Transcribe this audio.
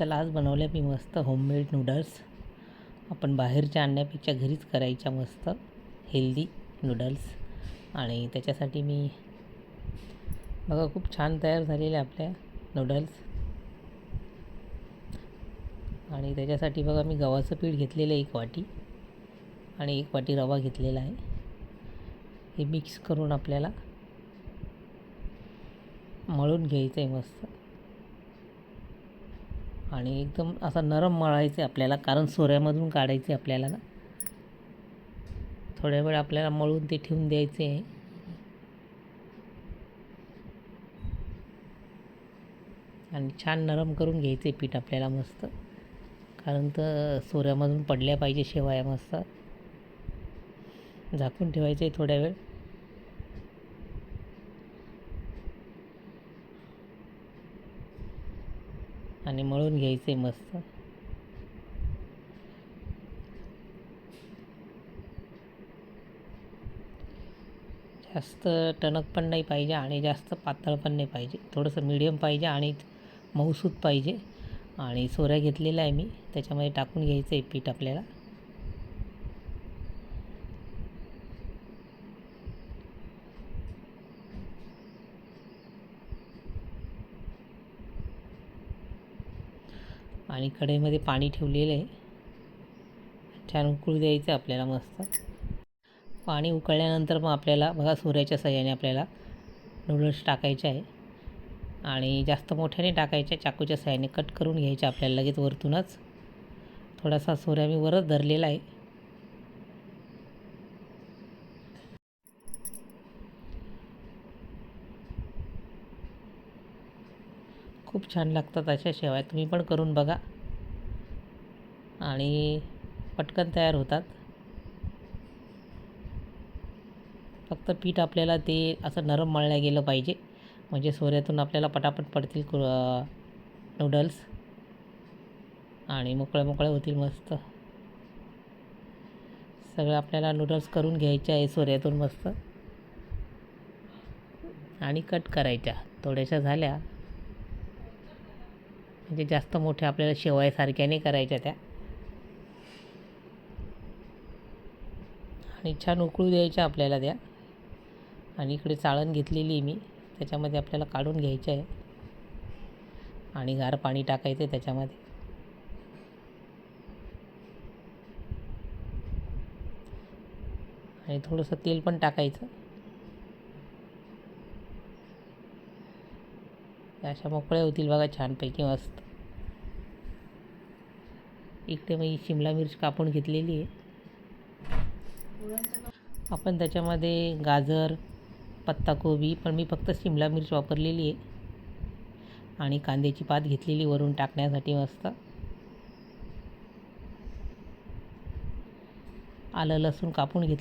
चला आज बनवल्या मी मस्त होममेड नूडल्स आपण बाहेरच्या आणण्यापेक्षा घरीच करायच्या मस्त हेल्दी नूडल्स आणि त्याच्यासाठी मी बघा खूप छान तयार झालेले आपल्या नूडल्स आणि त्याच्यासाठी बघा मी गव्हाचं पीठ घेतलेलं आहे एक वाटी. आणि एक वाटी रवा घेतलेला आहे. हे मिक्स करून आपल्याला मळून घ्यायचं आहे मस्त. आणि एकदम असा नरम मळायचं आहे आपल्याला कारण सोऱ्यामधून काढायचे आपल्याला ना. थोड्या वेळ आपल्याला मळून ते ठेवून द्यायचे. आहे आणि छान नरम करून घ्यायचे पीठ आपल्याला मस्त. कारण तर सोऱ्यामधून पडल्या पाहिजे शेवाया मस्त. झाकून ठेवायचे थोड्या वेळ. आणि मळून घ्यायचे मस्त. जास्त टणक पण नाही पाहिजे आणि जास्त पातळ पण नाही पाहिजे. थोडंसं मिडियम पाहिजे आणि मऊसूत पाहिजे. आणि सोऱ्या घेतलेल्या आहे मी. त्याच्यामध्ये टाकून घ्यायचं आहे पीठ आपल्याला. आणि कढईमध्ये पाणी ठेवलेलं आहे. छान उकळू द्यायचं आपल्याला मस्त. पाणी उकळल्यानंतर मग आपल्याला बघा सूर्याच्या सहाय्याने आपल्याला नूडल्स टाकायचे आहे. आणि जास्त मोठ्याने टाकायचे चाकूच्या सहाय्याने कट करून घ्यायचे आपल्याला लगेच वरतूनच. थोडासा सोऱ्या मी वरच धरलेला आहे. खूप छान लागतात अशा शेवाय. तुम्ही पण करून बघा. आणि पटकन तयार होतात. फक्त पीठ आपल्याला ते असं नरम मळल्या गेलं पाहिजे. म्हणजे सोऱ्यातून आपल्याला पटापट पडतील कु नूडल्स आणि मोकळ्या मोकळ्या होतील मस्त. सगळं आपल्याला नूडल्स करून घ्यायचे आहे सोऱ्यातून मस्त. आणि कट करायच्या. थोड्याशा झाल्या. म्हणजे जास्त मोठ्या आपल्याला शेवायसारख्या नाही करायच्या त्या. आणि छान उकळू द्यायच्या आपल्याला त्या. आणि इकडे चाळण घेतलेली आहे मी. त्याच्यामध्ये आपल्याला काढून घ्यायचं आहे. आणि गार पाणी टाकायचं आहे त्याच्यामध्ये. आणि थोडंसं तेल पण टाकायचं. अशा मोकळ्या होतील बघा छानपैकी मस्त. इकडे मी शिमला मिरच कापून घेतलेली आहे. आपण त्याच्यामध्ये गाजर पत्ताकोबी पण मी फक्त शिमला मिरच वापरलेली आहे. आणि कांद्याची पात घेतलेली वरून टाकण्यासाठी मस्त. आलं लसूण कापून घेतलं